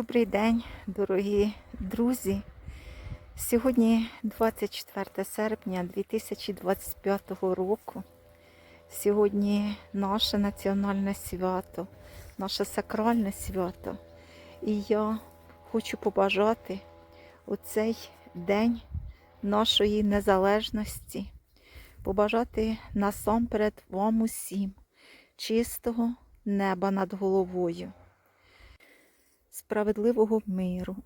Добрий день, дорогі друзі. Сьогодні 24 серпня 2025 року. Сьогодні наше національне свято, наше сакральне свято. І я хочу побажати у цей день нашої незалежності, побажати насамперед вам усім чистого неба над головою справедливого миру.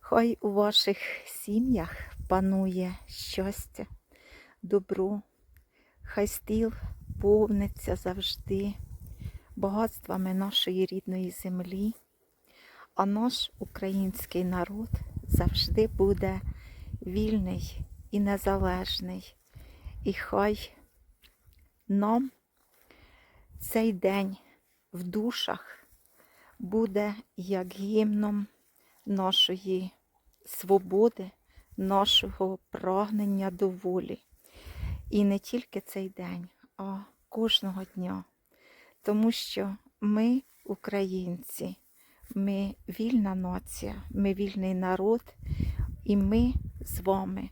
Хай у ваших сім'ях панує щастя, добро, хай стіл повниться завжди багатствами нашої рідної землі, а наш український народ завжди буде вільний і незалежний. І хай нам цей день в душах буде як гімном нашої свободи, нашого прагнення до волі. І не тільки цей день, а кожного дня. Тому що ми, українці, ми вільна нація, ми вільний народ, і ми з вами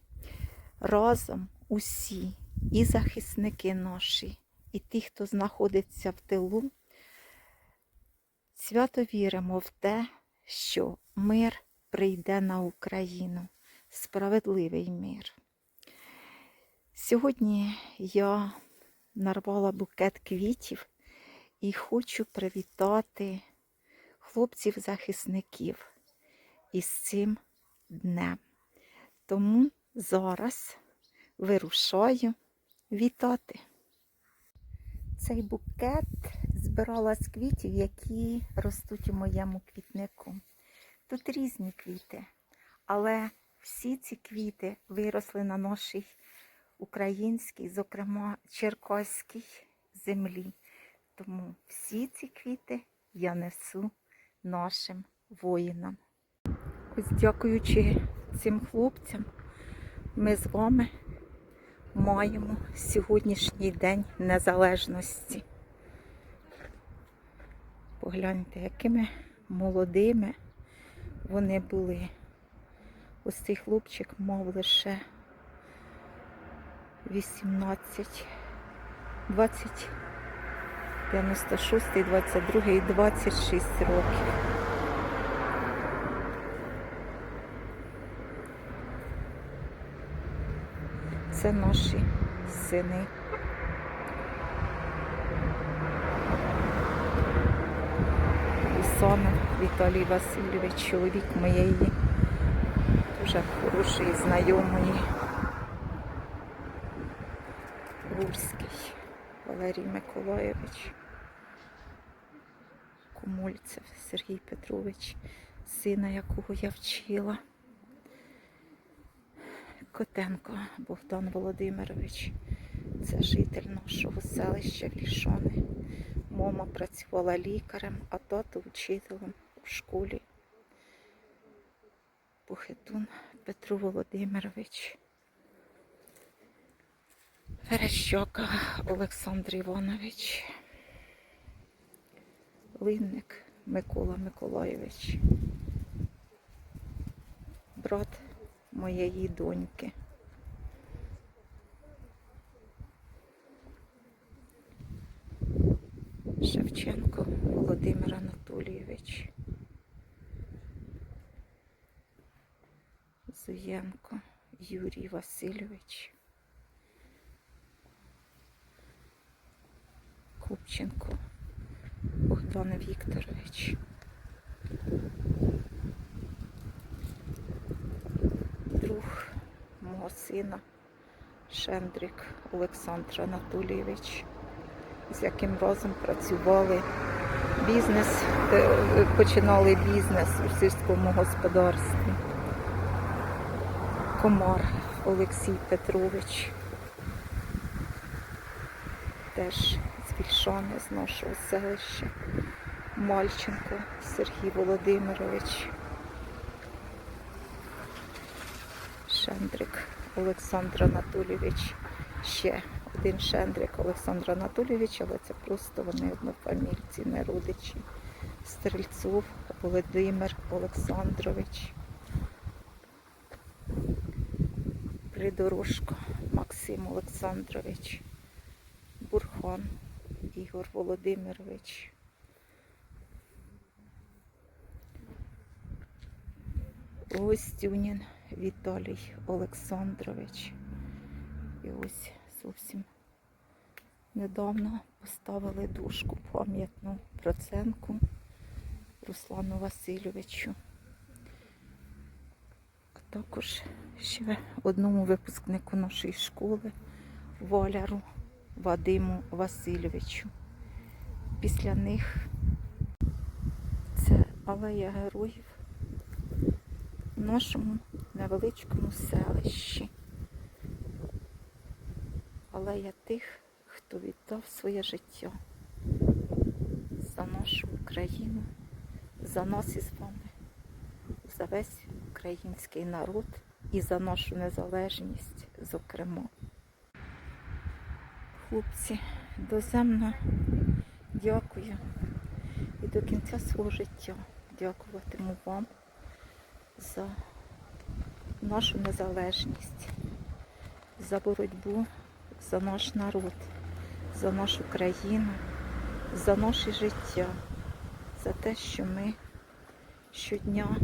разом усі, і захисники наші, і ті, хто знаходиться в тилу, Свято віримо в те, що мир прийде на Україну, справедливий мир. Сьогодні я нарвала букет квітів і хочу привітати хлопців-захисників із цим днем. Тому зараз вирушаю вітати. Цей букет збирала з квітів, які ростуть у моєму квітнику. Тут різні квіти, але всі ці квіти виросли на нашій українській, зокрема черкаській землі. Тому всі ці квіти я несу нашим воїнам. Ось дякуючи цим хлопцям, ми з вами маємо сьогоднішній день незалежності. Погляньте, якими молодими вони були. Ось цей хлопчик мав лише 18, 20, 96, 22 і 26 років. Це наші сини. Лісонов Віталій Васильович, чоловік моєї дуже хорошої знайомої. Гурський Валерій Миколайович, Комульцев Сергій Петрович, сина якого я вчила. Котенко Богдан Володимирович. Це житель нашого селища Лішони. Мама працювала лікарем, а тато вчителем у школі. Похитун Петро Володимирович. Верещока Олександр Іванович. Линник Микола Миколайович. Брат моєї доньки. Шевченко Володимир Анатолійович. Зуєнко Юрій Васильович. Купченко Богдан Вікторович. Друг мого сина Шендрик Олександр Анатолійович з яким разом працювали бізнес, е, починали бізнес у сільському господарстві. Комар Олексій Петрович. Теж з з нашого селища. Мальченко Сергій Володимирович. Шендрик Олександр Анатолійович ще один Шендрик Олександр Анатолійович, але це просто вони однофамільці, не родичі Стрельцов Володимир Олександрович. Придорожко Максим Олександрович. Бурхан Ігор Володимирович. Гостюнін Віталій Олександрович. І ось зовсім недавно поставили дужку пам'ятну проценку Руслану Васильовичу. А також ще одному випускнику нашої школи Валяру Вадиму Васильовичу. Після них це алея героїв в нашому невеличкому селищі. Алея тих, хто віддав своє життя за нашу Україну, за нас із вами, за весь український народ і за нашу незалежність, зокрема. Хлопці, доземно дякую і до кінця свого життя дякуватиму вам за нашу незалежність, за боротьбу за наш народ, за нашу країну, за наше життя, за те, що ми щодня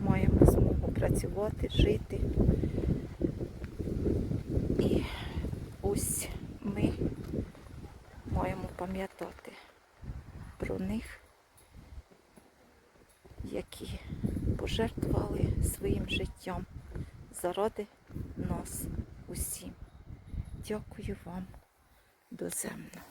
маємо змогу працювати, жити. І ось ми маємо пам'ятати про них, які пожертвували своїм життям заради нас усім. Дякую вам доземно.